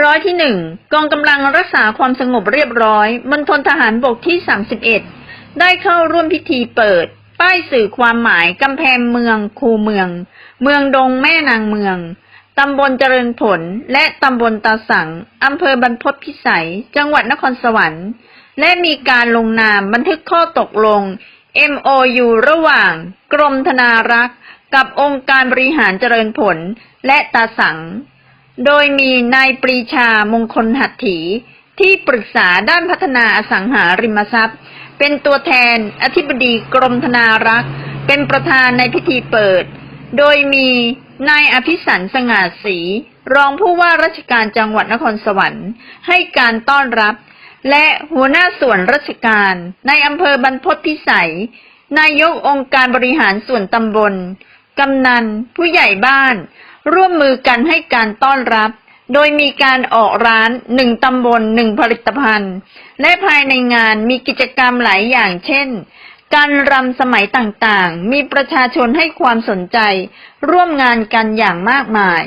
ร้อยที่หนึ่งกองกำลังรักษาความสงบเรียบร้อยมณฑลทหารบกที่ 31 ได้เข้าร่วมพิธีเปิด ป้ายสื่อความหมายกำแพงเมือง คูเมือง เมืองดงแม่นางเมือง ตำบลเจริญผล และตำบลตาสังอำเภอบรรพตพิสัย จังหวัดนครสวรรค์ และมีการลงนามบันทึกข้อตกลง MOU ระหว่าง กรมธนารักษ์ กับองค์การบริหารเจริญผล และตาสัง โดยมีนายปรีชามงคลหัตถี ที่ปรึกษาด้านพัฒนาอสังหาริมทรัพย์ เป็นตัวแทนอธิบดีกรมธนารักษ์ เป็นประธานในพิธีเปิด โดยมีนายอภิสันสง่าศรีรองผู้ว่าราชการจังหวัดนครสวรรค์ ให้การต้อนรับ และหัวหน้าส่วนราชการในอำเภอบรรพตพิสัย นายกองค์การบริหารส่วนตำบล กำนัน ผู้ใหญ่บ้าน ร่วมมือกันให้การต้อนรับ โดยมีการออกร้านหนึ่งตำบลหนึ่งผลิตภัณฑ์ และภายในงานมีกิจกรรมหลายอย่างเช่น การรำสมัยต่างๆ มีประชาชนให้ความสนใจ ร่วมงานกันอย่างมากมาย